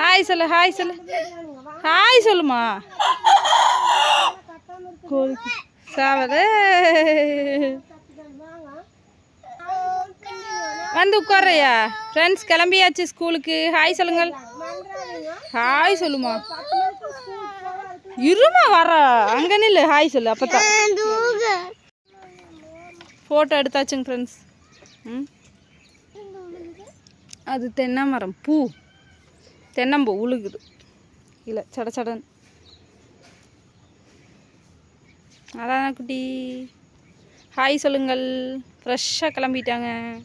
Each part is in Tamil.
ஹாய் சொல்லு ஹாய் சொல்லு. ஹாய் சொல்லுமா. சாவது. வந்து உட்காரையா ஃப்ரெண்ட்ஸ் கிளம்பியாச்சு ஸ்கூலுக்கு. ஹாய் சொல்லுங்கள். ஹாய் சொல்லுமா. இருமா வர அங்கே நில்லு. ஹாய் சொல்லு அப்போ தான் ஃபோட்டோ எடுத்தாச்சுங்க ஃப்ரெண்ட்ஸ் ம்? அது தென்னை மரம். பூ. தென்னம்பூ உழுகுது. இல்லை சட சடன் அதான் குட்டி. ஹாய் சொல்லுங்கள். ஃப்ரெஷ்ஷாக கிளம்பிட்டாங்க.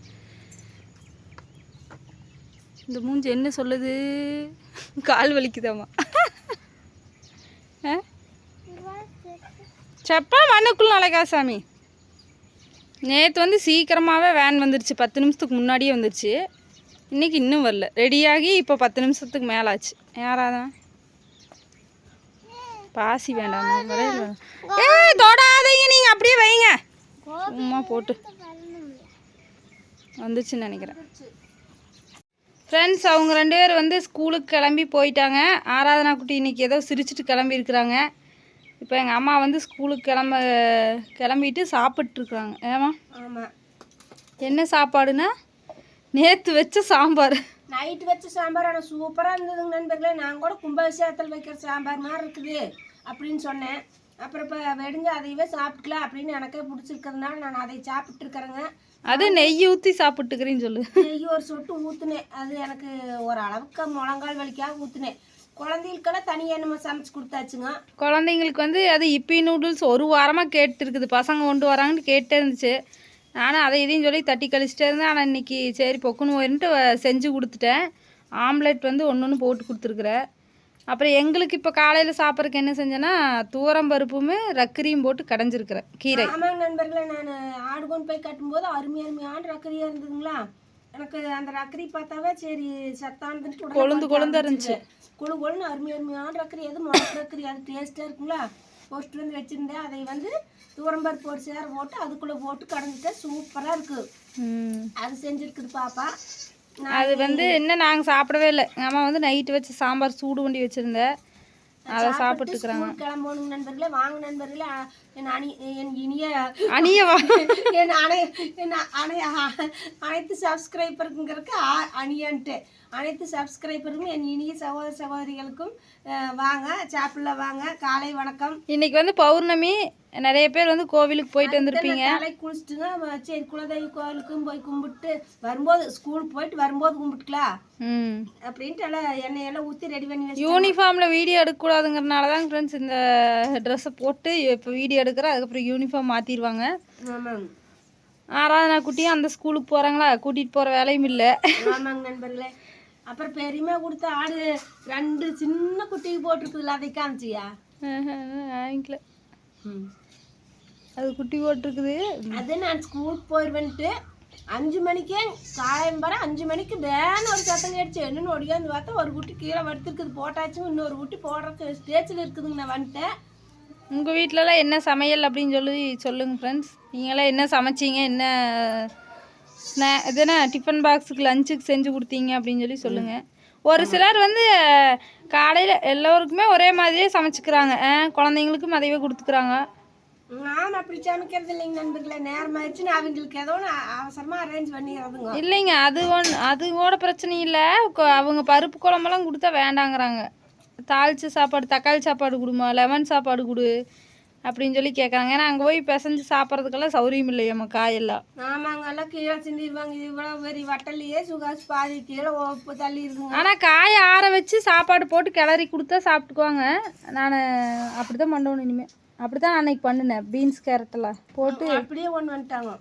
இந்த மூஞ்சி என்ன சொல்லுது? கால் வலிக்குதாம்மா. ஆ? செப்பா மண்ணுக்குள்ள அழகா சாமி. நேற்று வந்து சீக்கிரமாகவே வேன் வந்துருச்சு. பத்து நிமிஷத்துக்கு முன்னாடியே வந்துருச்சு. இன்னைக்கு இன்னும் வரல. ரெடியாகி இப்போ பத்து நிமிஷத்துக்கு மேலே ஆச்சு யாராதான் பாசி வேண்டாமா. ஏய் தொடாதீங்க. நீங்கள் அப்படியே வைங்க. சும்மா போட்டு. வந்துச்சுன்னு நினைக்கிறேன். ஃப்ரெண்ட்ஸ் அவங்க ரெண்டு பேர் வந்து ஸ்கூலுக்கு கிளம்பி போயிட்டாங்க. ஆராதனா குட்டி இன்னைக்கு ஏதோ சிரிச்சிட்டு கிளம்பி இருக்கிறாங்க. இப்போ எங்கள் அம்மா வந்து ஸ்கூலுக்கு கிளம்ப கிளம்பிட்டு சாப்பிட்ருக்குறாங்க ஏமா ஆமாம் என்ன சாப்பாடுனா நேற்று வச்ச சாம்பார். நைட்டு வச்ச சாம்பார் ஆனால் சூப்பராக இருந்ததுங்க நண்பர்களே. நான் கூட கும்பாபிஷேகத்தில் வைக்கிற சாம்பார் மாதிரி இருக்குது அப்படின்னு சொன்னேன். அப்புறம் இப்போ வெடிஞ்சு அதையவே சாப்பிட்டுக்கலாம் அப்படின்னு எனக்கே பிடிச்சிருக்கிறதுனால நான் அதை சாப்பிட்டு இருக்கிறேங்க. அது நெய் ஊற்றி சாப்பிட்டுக்கிறேன்னு சொல்லு. நெய் ஒரு சொட்டு ஊற்றுனேன் அது எனக்கு ஒரு அளவுக்கு முழங்கால் வலிக்காக ஊற்றுனேன் குழந்தைகளுக்கெல்லாம் தனியாக நம்ம சமைச்சு கொடுத்தாச்சுங்க. குழந்தைங்களுக்கு வந்து அது இப்பி நூடுல்ஸ் ஒரு வாரமாக கேட்டு இருக்குது பசங்க கொண்டு வராங்கன்னு கேட்டே இருந்துச்சு. நானும் அதை இதையும் சொல்லி தட்டி கழிச்சிட்டே இருந்தேன். ஆனால் இன்னைக்கு சரி பொக்குன்னு போயின்ட்டு செஞ்சு கொடுத்துட்டேன். ஆம்லெட் வந்து ஒன்று ஒன்று போட்டு கொடுத்துருக்குறேன் அப்புறம் எங்களுக்கு இப்போ காலையில் சாப்பிட்றதுக்கு என்ன செஞ்சேன்னா தூரம் பருப்புமே ரக்கரியும் போட்டு கடைஞ்சிருக்கிறேன் கீரை. ஆமாங்க நண்பர்களே நான் ஆடு கொண்டு போய் கட்டும்போது அருமை அருமையான ரக்கரியாக இருந்ததுங்களா? எனக்கு அந்த ரக்கரி பார்த்தாவே சரி உடனே கொழுந்து கொழுந்து ஆரம்பிச்சிட்டேன். கொழு கொழுன்னு அருமை அருமையான ரக்கரி. எது முளக்கு ரக்கரி? அது டேஸ்ட்டாக இருக்குங்களா? போஸ்ட் வந்து வச்சுருந்தேன். அதை வந்து தூரம்பருப்பு ஒரு சேர போட்டு அதுக்குள்ளே போட்டு கடைஞ்சிட்டேன் சூப்பராக இருக்குது ம். அது செஞ்சுருக்குது பாப்பா. அது வந்து இன்னும் நாங்கள் சாப்பிடவே இல்லை. எங்கள் அம்மா வந்து நைட்டு வச்சு சாம்பார் சூடு பண்ணி வச்சுருந்தேன் அதை சாப்பிட்டுருக்குறாங்க ஸ்கூல் கிளம்பணும் நண்பர்களே வாங்க நண்பர்களே. என் அணி என் இனிய அணியவா என் அனை என் அனை அனைத்து சப்ஸ்கிரைபருங்கிறதுக்கு அணியன்ட்டு. அனைத்து சப்ஸ்கிரைபருக்கும் என் இனிய சகோதர சகோதரிகளுக்கும் வாங்க சாப்பிடல வாங்க. காலை வணக்கம். இன்னைக்கு வந்து பௌர்ணமி. நிறைய பேர் வந்து கோவிலுக்கு போயிட்டு வந்திருப்பீங்க. குளிச்சுட்டுங்க சரி குலதெய்வ கோவிலுக்கும் போய் கும்பிட்டு வரும்போது ஸ்கூல் போயிட்டு வரும்போது கும்பிட்டுக்கலாம் ம். அப்படின்ட்டு எல்லாம் எண்ணெயெல்லாம் ஊற்றி ரெடி பண்ணி யூனிஃபார்மில் வீடியோ எடுக்கக்கூடாதுங்கிறனால தான் ஃப்ரெண்ட்ஸ் இந்த ட்ரெஸ்ஸை போட்டு இப்போ வீடியோ எடுக்கிறேன் அதுக்கப்புறம் யூனிஃபார்ம் மாற்றிடுவாங்க ஆமாங்க. ஆராதனா குட்டியும் அந்த ஸ்கூலுக்கு போகிறாங்களா கூட்டிகிட்டு போகிற வேலையும் இல்லை. ஆமாங்க நண்பர்களே. அப்புறம் பெரியமா கொடுத்த ஆடு ரெண்டு சின்ன குட்டிக்கு போட்டிருக்குதுல்ல அதை காமிச்சியா? வாங்கிக்கல. அது குட்டி போட்டிருக்குது. அது நான் ஸ்கூலுக்கு போயிடுவேன்ட்டு அஞ்சு மணிக்கே காலம்பர அஞ்சு மணிக்கு வேன ஒரு சத்தம் கேட்டுச்சு. என்னன்னு ஒடியாந்து பார்த்தா ஒரு குட்டி கீழே படுத்துருக்குது. போட்டாச்சும் இன்னொரு குட்டி போடுறதுக்கு ஸ்டேஜில் இருக்குதுங்க நான் வந்துட்டேன். உங்கள் வீட்டிலலாம் என்ன சமையல் அப்படின்னு சொல்லி சொல்லுங்கள் ஃப்ரெண்ட்ஸ் நீங்களாம் என்ன சமைச்சீங்க? என்ன ஸ்நே இது என்ன டிஃபன் பாக்ஸுக்கு லஞ்சுக்கு செஞ்சு கொடுத்தீங்க அப்படின்னு சொல்லி சொல்லுங்கள் ஒரு சிலர் வந்து காலையில் எல்லோருக்குமே ஒரே மாதிரியே சமைச்சுக்கிறாங்க. குழந்தைங்களுக்கும் அதையே கொடுத்துக்கிறாங்க. நான் அப்படி சமைக்கிறது இல்லைங்க நண்பர்களே. நேரம் ஆயிடுச்சுன்னு அவங்களுக்கு ஏதோ அவசரமாக அரேஞ்ச் பண்ணிடுறதுங்க. இல்லைங்க அது ஒன் அது கூட பிரச்சனை இல்லை. அவங்க பருப்பு குழம்பெல்லாம் கொடுத்தா வேண்டாங்கிறாங்க. தாளிச்ச சாப்பாடு தக்காளி சாப்பாடு கொடுமா லெமன் சாப்பாடு கொடு அப்படின்னு சொல்லி கேட்குறாங்க ஏன்னா அங்கே போய் பிசைஞ்சு சாப்பிட்றதுக்கெல்லாம் சௌரியம் இல்லையம்மா காயெல்லாம். ஆமாங்க எல்லாம் கீழே சிந்திடுவாங்க. இவ்வளோ பெரிய வட்டல்லையே சுகாஸ் பாதி கீழே உப்பு தள்ளி இருக்குங்க. ஆனால் காயை ஆற வச்சு சாப்பாடு போட்டு கிளறி கொடுத்தா சாப்பிட்டுக்குவாங்க. நான் அப்படி தான் பண்ணணும் இனிமேல் அப்படி தான் அன்னைக்கு பண்ணினேன். பீன்ஸ் கேரட்டெல்லாம் போட்டு அப்படியே ஒன்று வந்துட்டாங்க.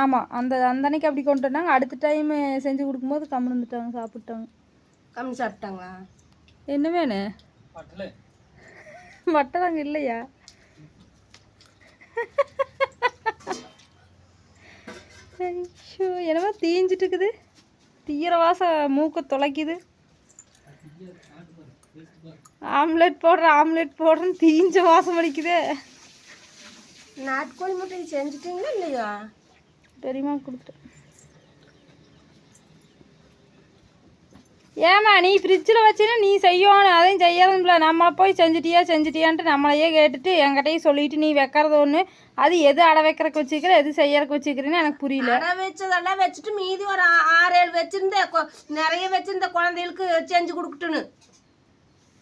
ஆமாம் அந்த அந்த அன்னைக்கு அப்படி கொண்டு வந்தாங்க. அடுத்த டைம் செஞ்சு கொடுக்கும்போது கம்முன்னு வந்துட்டாங்க சாப்பிட்டாங்க. கம்மி சாப்பிட்டாங்களா? என்ன வேணும் மட்டன் அங்கே இல்லையா? ஐயோ என்னமோ தீஞ்சிட்டு இருக்குது. தீர வாசம் மூக்க துளைக்குது ஆம்லெட் போடுற ஆம்லெட் போடுறேன்னு தீஞ்ச வாசம் அடிக்குதே. நாட்டுக்கோழி முட்டை செஞ்சுட்டீங்களா இல்லையா? பெரியம்மா கொடுத்துட்டேன் ஏம்மா நீ ஃப்ரிட்ஜில் வச்சுன்னா நீ செய்யணும் அதையும் செய்யறதுல நம்ம போய் செஞ்சிட்டியா செஞ்சிட்டியான்ட்டு நம்மளையே கேட்டுட்டு என்கிட்டயும் சொல்லிட்டு நீ வைக்கிறது ஒன்று அது எது அடை வைக்கிறக்கு வச்சுக்கிற எது செய்யறக்கு வச்சுக்கிறேன்னு எனக்கு புரியல. அடை வச்சதெல்லாம் வச்சுட்டு மீதி ஒரு ஆறு ஏழு வச்சிருந்த நிறைய வச்சிருந்த குழந்தைகளுக்கு செஞ்சு கொடுக்கட்டுன்னு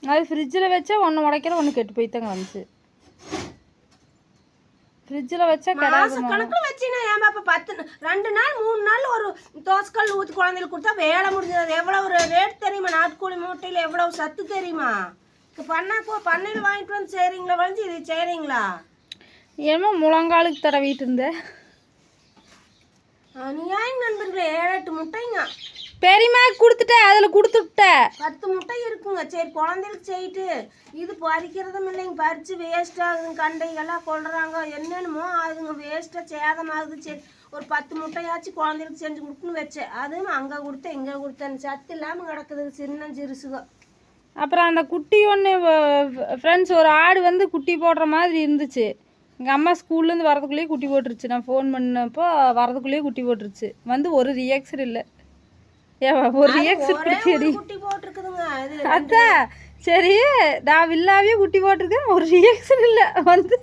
அது ஃப்ரிட்ஜில் வச்சா ஒன்று உடைக்கிற ஒன்று கெட்டு போய் தான் வந்துச்சு. ஃப்ரிட்ஜில் வச்சா கணக்குல வச்சினா ஏமா இப்ப பத்து ரெண்டு நாள் மூணு நாள் ஒரு தோசைக்கல் ஊற்றி குழந்தைகளுக்கு கொடுத்தா வேலை முடிஞ்சது. எவ்வளவு ஒரு ரேட் தெரியுமா? நாட்டுக்கோழி மூட்டையில் எவ்வளவு சத்து தெரியுமா? இப்போ பண்ணா போ பண்ணையில் வாங்கிட்டு வந்து செய்கிறீங்களா வளைஞ்சு? இது செய்கிறீங்களா என்னமோ முழங்காலுக்கு தடவிட்டு இருந்தேன் அநியாயம் நண்பர்களே ஏழு எட்டு முட்டைங்க. பெரியம்மா கொடுத்துட்டேன் அதில் கொடுத்துட்ட. பத்து முட்டை இருக்குங்க. சரி குழந்தைகளுக்கு செய்யிட்டு இது பறிக்கிறதும் இல்லைங்க பறித்து வேஸ்ட் ஆகுதுங்க. கண்டைகள்லாம் கொள்றாங்க என்னென்னமோ ஆகுதுங்க. வேஸ்ட்டாக சேதமாகுது சரி ஒரு பத்து முட்டையாச்சும் குழந்தைகளுக்கு செஞ்சு கொடுக்கணும்னு வச்சேன். அதுவும் அங்கே கொடுத்தேன் இங்கே கொடுத்தேன். சத்து இல்லாமல் கிடக்குது. சின்ன சிறுசுக. அப்புறம் அந்த குட்டி ஒன்று ஃப்ரெண்ட்ஸ் ஒரு ஆடு வந்து குட்டி போடுற மாதிரி இருந்துச்சு. எங்கள் அம்மா ஸ்கூல்லேருந்து வரதுக்குள்ளேயே குட்டி போட்டுருச்சு. நான் ஃபோன் பண்ணப்போ வரதுக்குள்ளேயே குட்டி போட்டுருச்சு. வந்து ஒரு ரியாக்ஷன் இல்லை. ஏவா ஒரு ரியாக்ஷன் அது அதான் சரி நான் வில்லாவே குட்டி போட்டிருக்கேன் ஒரு ரியாக்ஷன் இல்லை. வந்து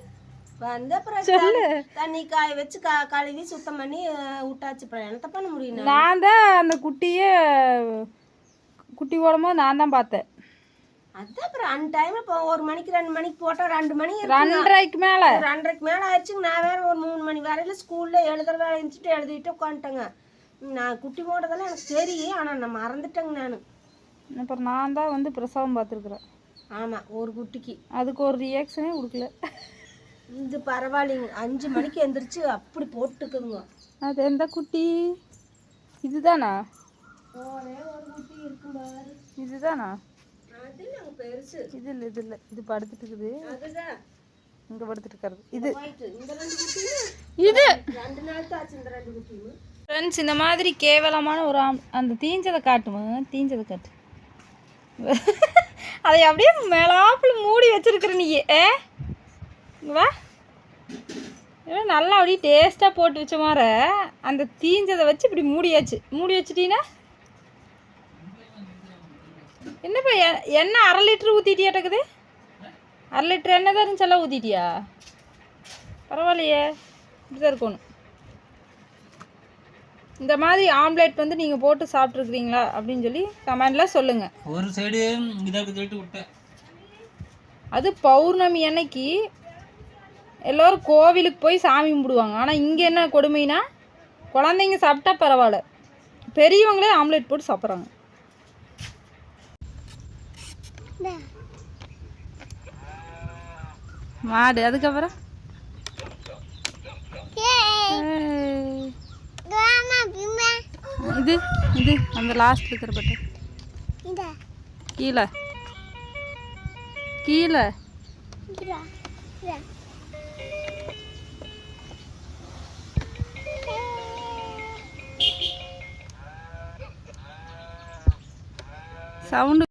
வந்து அப்புறம் தண்ணி- தண்ணி காய வச்சு கா கழுவி சுத்தம் பண்ணி விட்டாச்சு. அப்புறம் என்னத்த பண்ண முடியும் நான்? தான் அந்த குட்டியை குட்டி போடும்போது நான் தான் பார்த்தேன். அதான் அப்புறம் அந்த டைம்ல இப்போ ஒரு மணிக்கு ரெண்டு மணிக்கு போட்டா ரெண்டு மணி. ரெண்டரைக்கு மேலே. ரெண்டரைக்கு மேலே ஆயிடுச்சுங்க. நான் வேற ஒரு மூணு மணி வரையில ஸ்கூல்ல எழுதுற வேலை இருந்துச்சுட்டு எழுதிட்டு உட்காந்துட்டேங்க. நான் குட்டி போட்டதெல்லாம் எனக்கு தெரியும் ஆனால் நான் மறந்துட்டேங்க நான். அப்புறம் நான் தான் வந்து பிரசவம் பார்த்துருக்குறேன். ஆமாம் ஒரு குட்டிக்கு. அதுக்கு ஒரு ரியாக்ஷனே கொடுக்கல இது பரவாயில்லைங்க. அஞ்சு மணிக்கு எந்திரிச்சு அப்படி போட்டுக்குதுங்க. அது எந்த குட்டி? இதுதானா? இதுதானா? இது இல்லை இது இல்லை. இது படுத்துட்டு இருக்குது இங்கே படுத்துட்டு இருக்கிறது இது இது ரெண்டு நாள் தான் ஆச்சு இந்த ரெண்டு குட்டியும். ஃப்ரெண்ட்ஸ் இந்த மாதிரி கேவலமான ஒரு ஆம் அந்த தீஞ்சதை காட்டுமா? தீஞ்சதை காட்டு. அதை அப்படியே மேலாப்புல மூடி வச்சுருக்குற நீ ஏ? வா. நல்லா அப்படியே டேஸ்ட்டாக போட்டு வச்ச மாதிரி அந்த தீஞ்சதை வச்சு இப்படி மூடியாச்சு. மூடி வச்சுட்டீங்கன்னா என்னப்பா எ- எண்ணெய் அரை லிட்ரு ஊற்றிட்டியாட்டக்குது அரை லிட்டர் எண்ணெய் தான் இருந்துச்சு எல்லாம் ஊற்றிட்டியா பரவாயில்லையே. இப்படி தான் இருக்கணும். இந்த மாதிரி ஆம்லேட் வந்து நீங்கள் போட்டு சாப்பிட்ருக்குறீங்களா அப்படின்னு சொல்லி கமெண்டில் சொல்லுங்கள் ஒரு சைடு இதாக சொல்லிட்டு விட்டேன். அது பௌர்ணமி அன்னைக்கு எல்லோரும் கோவிலுக்கு போய் சாமி கும்பிடுவாங்க. ஆனால் இங்கே என்ன கொடுமைனா குழந்தைங்க சாப்பிட்டா பரவாயில்ல. பெரியவங்களே ஆம்லேட் போட்டு சாப்பிட்றாங்க. மாடு அதுக்கப்புறம்? ஏய். இது இது அந்த லாஸ்ட் இருக்கிற பட்டு. கீழே. கீழே. சவுண்டு